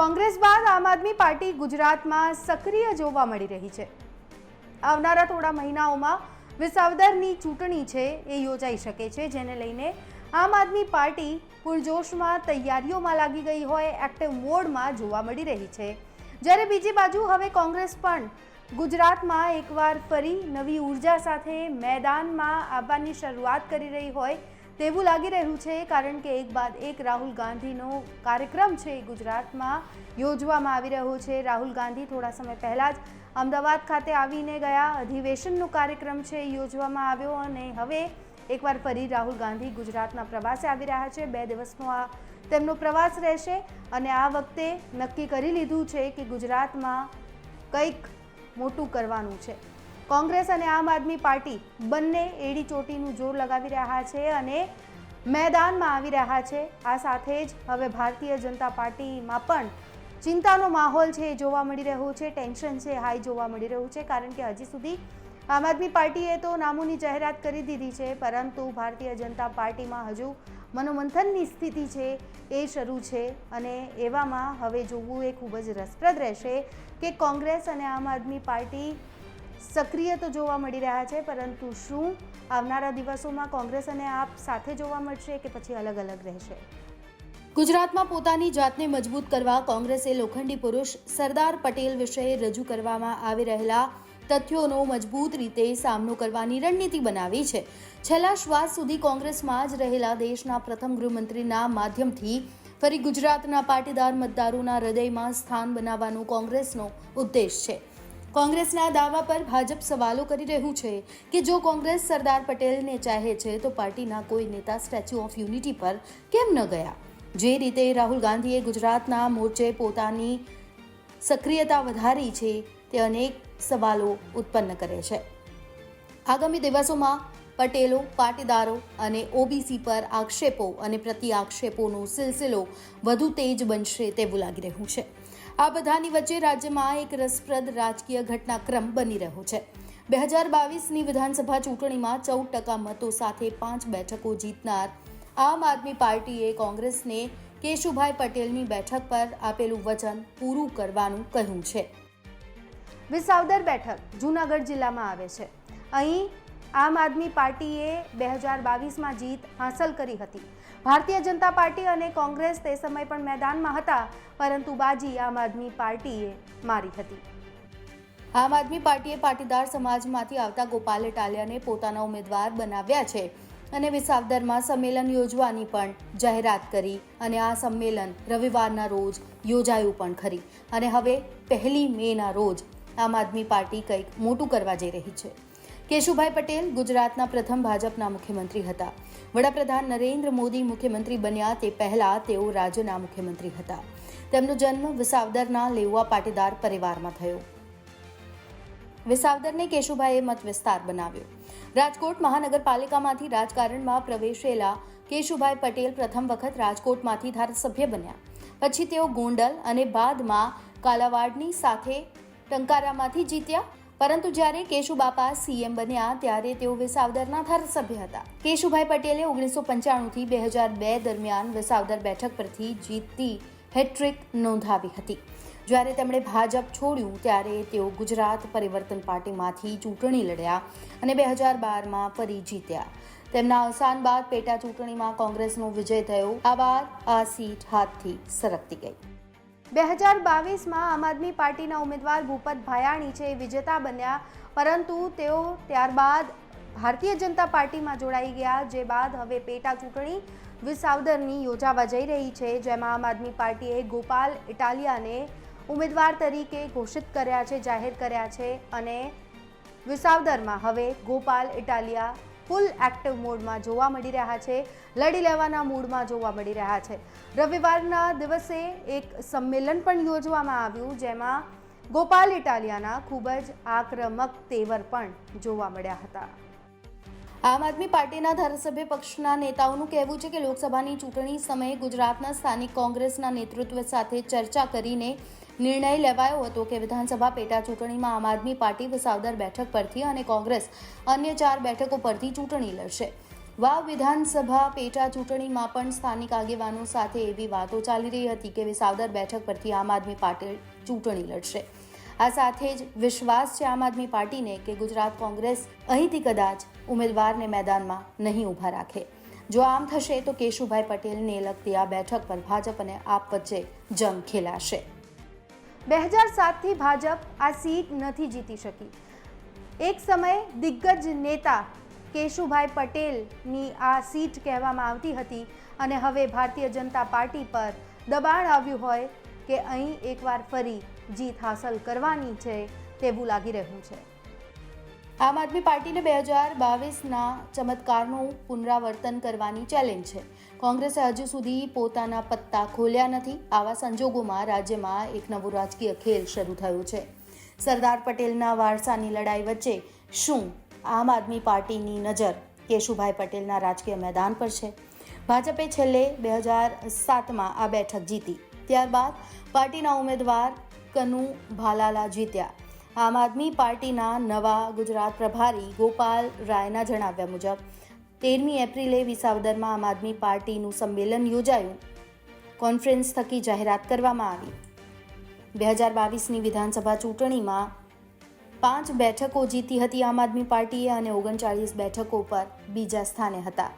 કોંગ્રેસ બાદ આમ આદમી પાર્ટી ગુજરાતમાં સક્રિય જોવા મળી રહી છે. આવનારા થોડા મહિનાઓમાં વિસાવદરની ચૂંટણી છે એ યોજાઈ શકે છે, જેને લઈને આમ આદમી પાર્ટી પૂરજોશમાં તૈયારીઓમાં લાગી ગઈ હોય એક્ટિવ મોડમાં જોવા મળી રહી છે. જ્યારે બીજી બાજુ હવે કોંગ્રેસ પણ ગુજરાતમાં એકવાર ફરી નવી ઊર્જા સાથે મેદાનમાં આવવાની શરૂઆત કરી રહી હોય તેવું લાગી રહ્યું છે, કારણ કે એક બાદ એક રાહુલ ગાંધીનો કાર્યક્રમ છે એ ગુજરાતમાં યોજવામાં આવી રહ્યો છે. રાહુલ ગાંધી થોડા સમય પહેલાં જ અમદાવાદ ખાતે આવીને ગયા. અધિવેશનનો કાર્યક્રમ છે એ યોજવામાં આવ્યો અને હવે એકવાર ફરી રાહુલ ગાંધી ગુજરાતના પ્રવાસે આવી રહ્યા છે. બે દિવસનો આ તેમનો પ્રવાસ રહેશે અને આ વખતે નક્કી કરી લીધું છે કે ગુજરાતમાં કંઈક મોટું કરવાનું છે. કોંગ્રેસ અને આમ આદમી પાર્ટી બંને એડી ચોટીનું જોર લગાવી રહ્યા છે અને મેદાનમાં આવી રહ્યા છે. આ સાથે જ હવે ભારતીય જનતા પાર્ટીમાં પણ ચિંતાનો માહોલ છે જોવા મળી રહ્યો છે. ટેન્શન છે, હાઈ જોવા મળી રહ્યું છે, કારણ કે હજી સુધી આમ આદમી પાર્ટીએ તો નામોની જાહેરાત કરી દીધી છે, પરંતુ ભારતીય જનતા પાર્ટીમાં હજુ મનોમંથનની સ્થિતિ છે એ શરૂ છે અને એવામાં હવે જોવું એ ખૂબ જ રસપ્રદ રહેશે કે કોંગ્રેસ અને આમ આદમી પાર્ટી સક્રિય તો જોવા મળી રહ્યા છે, પરંતુ શું આવનારા દિવસોમાં કોંગ્રેસ અને આપ સાથે જોવા મળશે કે પછી અલગ અલગ રહેશે? ગુજરાતમાં પોતાની જાતને મજબૂત કરવા કોંગ્રેસે લોખંડી પુરુષ સરદાર પટેલ વિશે રજૂ કરવામાં આવી રહેલા તથ્યોનો મજબૂત રીતે સામનો કરવાની રણનીતિ બનાવી છે. છેલ્લા શ્વાસ સુધી કોંગ્રેસમાં જ રહેલા દેશના પ્રથમ ગૃહમંત્રીના માધ્યમથી ફરી ગુજરાતના પાટીદાર મતદારોના હૃદયમાં સ્થાન બનાવવાનો કોંગ્રેસનો ઉદ્દેશ છે. કોંગ્રેસના દાવા પર ભાજપ સવાલો કરી રહ્યું છે કે જો કોંગ્રેસ સરદાર પટેલને ચાહે છે તો પાર્ટીના કોઈ નેતા સ્ટેચ્યુ ઓફ યુનિટી પર કેમ ન ગયા? જે રીતે રાહુલ ગાંધીએ ગુજરાતના મોરચે પોતાની સક્રિયતા વધારી છે તે અનેક સવાલો ઉત્પન્ન કરે છે. આગામી દિવસોમાં પટેલો, પાટીદારો અને ઓબીસી પર આક્ષેપો અને પ્રતિ આક્ષેપોનો સિલસિલો વધુ તેજ બનશે તેવું લાગી રહ્યું છે. આ બધાની વચ્ચે રાજ્યમાં એક રસપ્રદ રાજકીય ઘટનાક્રમ બની રહ્યો છે. બે હજાર બાવીસની વિધાનસભા ચૂંટણીમાં ચૌદ ટકા મતો સાથે પાંચ બેઠકો જીતનાર આમ આદમી પાર્ટીએ કોંગ્રેસને કેશુભાઈ પટેલની બેઠક પર આપેલું વચન પૂરું કરવાનું કહ્યું છે. વિસાવદર બેઠક જૂનાગઢ જિલ્લામાં આવે છે. અહીં આમ આદમી પાર્ટીએ બે હજાર બાવીસમાં જીત હાંસલ કરી હતી. ભારતીય જનતા પાર્ટી અને કોંગ્રેસ તે સમય પણ મેદાનમાં હતા, પરંતુ બાજી આમ આદમી પાર્ટીએ મારી હતી. આમ આદમી પાર્ટીએ પાટીદાર સમાજમાંથી આવતા ગોપાલ ઇટાલિયાને પોતાના ઉમેદવાર બનાવ્યા છે અને વિસાવદરમાં સંમેલન યોજવાની પણ જાહેરાત કરી અને આ સંમેલન રવિવારના રોજ યોજાયું પણ ખરી. અને હવે પહેલી મેના રોજ આમ આદમી પાર્ટી કંઈક મોટું કરવા જઈ રહી છે. કેશુભાઈ પટેલ ગુજરાતના પ્રથમ ભાજપના મુખ્યમંત્રી હતા. વડાપ્રધાન નરેન્દ્ર મોદી મુખ્યમંત્રી બન્યા તે પહેલા તેઓ રાજ્યના મુખ્યમંત્રી હતા. તેમનો જન્મ વિસાવદરના લેવા પાટીદાર પરિવારમાં થયો. વિસાવદરને કેશુભાઈએ મત વિસ્તાર બનાવ્યો. રાજકોટ મહાનગરપાલિકામાંથી રાજકારણમાં પ્રવેશેલા કેશુભાઈ પટેલ પ્રથમ વખત રાજકોટમાંથી ધારાસભ્ય બન્યા. પછી તેઓ ગોંડલ અને બાદમાં કાલાવાડની સાથે ટંકારામાંથી જીત્યા. પરંતુ જ્યારે કેશુબાપા સીએમ બન્યા ત્યારે તેઓ વિસાવદરના ધારાસભ્ય હતા. કેશુભાઈ પટેલે ઓગણીસો પંચાણુંથી બે હજાર બે દરમિયાન વિસાવદર બેઠક પરથી જીતતી હેટ્રિક નોંધાવી હતી. જ્યારે તેમણે ભાજપ છોડ્યું ત્યારે તેઓ ગુજરાત પરિવર્તન પાર્ટીમાંથી ચૂંટણી લડ્યા અને બે હજાર બારમાં ફરી જીત્યા. તેમના અવસાન બાદ પેટા ચૂંટણીમાં કોંગ્રેસનો વિજય થયો. આ બાદ આ સીટ હાથથી સરકતી ગઈ. બે હજાર બાવીસમાં આમ આદમી પાર્ટીના ઉમેદવાર ભૂપત ભાયાણી છે વિજેતા બન્યા. પરંતુ તેઓ ત્યારબાદ ભારતીય જનતા પાર્ટીમાં જોડાઈ ગયા, જે બાદ હવે પેટા ચૂંટણી વિસાવદરની યોજાવા જઈ રહી છે, જેમાં આમ આદમી પાર્ટીએ ગોપાલ ઇટાલિયાને ઉમેદવાર તરીકે ઘોષિત કર્યા છે, જાહેર કર્યા છે અને વિસાવદરમાં હવે ગોપાલ ઇટાલિયા ફૂલ એક્ટિવ મોડમાં જોવા મળી રહ્યા છે. લડી લેવાના મૂડમાં જોવા મળી રહ્યા છે. રવિવારના દિવસે એક સંમેલન પણ યોજવામાં આવ્યું, જેમાં ગોપાલ ઇટાલિયાના ખૂબ જ આક્રમક તેવર પણ જોવા મળ્યા હતા. આમ આદમી પાર્ટીના ધારાસભ્ય પક્ષના નેતાઓનું કહેવું છે કે લોકસભાની ચૂંટણી સમયે ગુજરાતના સ્થાનિક કોંગ્રેસના નેતૃત્વ સાથે ચર્ચા કરીને નિર્ણય લેવાયો હતો કે વિધાનસભા પેટા ચૂંટણીમાં આમ આદમી પાર્ટી વિસાવદર બેઠક પરથી અને કોંગ્રેસ અન્ય ચાર બેઠકો પરથી ચૂંટણી લડશે. વાવ વિધાનસભા પેટા ચૂંટણીમાં પણ સ્થાનિક આગેવાનો સાથે એવી વાતો ચાલી રહી હતી કે વિસાવદર બેઠક પરથી આમ આદમી પાર્ટી ચૂંટણી લડશે. આ સાથે જ વિશ્વાસ છે આમ આદમી પાર્ટીને કે ગુજરાત કોંગ્રેસ અહીંથી કદાચ ઉમેદવારને મેદાનમાં નહીં ઊભા રાખે. જો આમ થશે તો કેશુભાઈ પટેલને લગતી આ બેઠક પર ભાજપ અને આપ વચ્ચે જંગ ખેલાશે. બે હજાર સાતથી ભાજપ આ સીટ નથી જીતી શકી. એક સમયે દિગ્ગજ નેતા કેશુભાઈ પટેલની આ સીટ કહેવામાં આવતી હતી અને હવે ભારતીય જનતા પાર્ટી પર દબાણ આવ્યું હોય કે અહીં એકવાર ફરી જીત હાંસલ કરવાની છે તેવું લાગી રહ્યું છે. આમ આદમી પાર્ટીને બે હજાર બાવીસના ચમત્કારનું પુનરાવર્તન કરવાની ચેલેન્જ છે. કોંગ્રેસે હજુ સુધી પોતાના પત્તા ખોલ્યા નથી. આવા સંજોગોમાં રાજ્યમાં એક નવું રાજકીય ખેલ શરૂ થયો છે. સરદાર પટેલના વારસાની લડાઈ વચ્ચે શું આમ આદમી પાર્ટીની નજર? કેશુભાઈ પટેલના રાજકીય મેદાન પર છે. ભાજપે છેલ્લે બે હજાર સાતમાં આ બેઠક જીતી. ત્યારબાદ પાર્ટીના ઉમેદવાર કનુ ભાલાલા જીત્યા. આમ આદમી પાર્ટીના નવા ગુજરાત પ્રભારી ગોપાલ રાયના જણાવ્યા મુજબ, તેરમી એપ્રિલે વિસાવદરમાં આમ આદમી પાર્ટીનું સંમેલન યોજાયું. કોન્ફરન્સ થકી જાહેરાત કરવામાં આવી. બે હજાર બાવીસની વિધાનસભા ચૂંટણીમાં પાંચ બેઠકો જીતી હતી આમ આદમી પાર્ટીએ અને ઓગણચાળીસ બેઠકો પર બીજા સ્થાને હતા.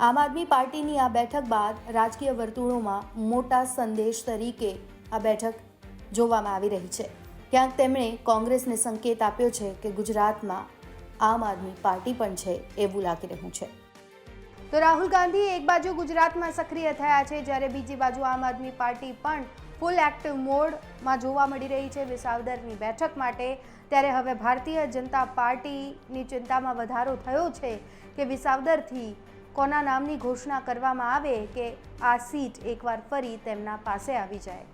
આમ આદમી પાર્ટીની આ બેઠક બાદ રાજકીય વર્તુળોમાં મોટા સંદેશ તરીકે આ બેઠક જોવામાં આવી રહી છે. ક્યાંક તેમણે કોંગ્રેસને સંકેત આપ્યો છે કે ગુજરાતમાં આમ આદમી પાર્ટી પણ છે એવું લાગી રહ્યું છે. તો રાહુલ ગાંધી એક બાજુ ગુજરાતમાં સક્રિય થયા છે, જ્યારે બીજી બાજુ આમ આદમી પાર્ટી પણ ફૂલ એક્ટિવ મોડમાં જોવા મળી રહી છે. વિસાવદરની બેઠક માટે ત્યારે હવે ભારતીય જનતા પાર્ટીની ચિંતામાં વધારો થયો છે કે વિસાવદરથી કોના નામની ઘોષણા કરવામાં આવે કે આ સીટ એકવાર ફરી તેમના પાસે આવી જાય.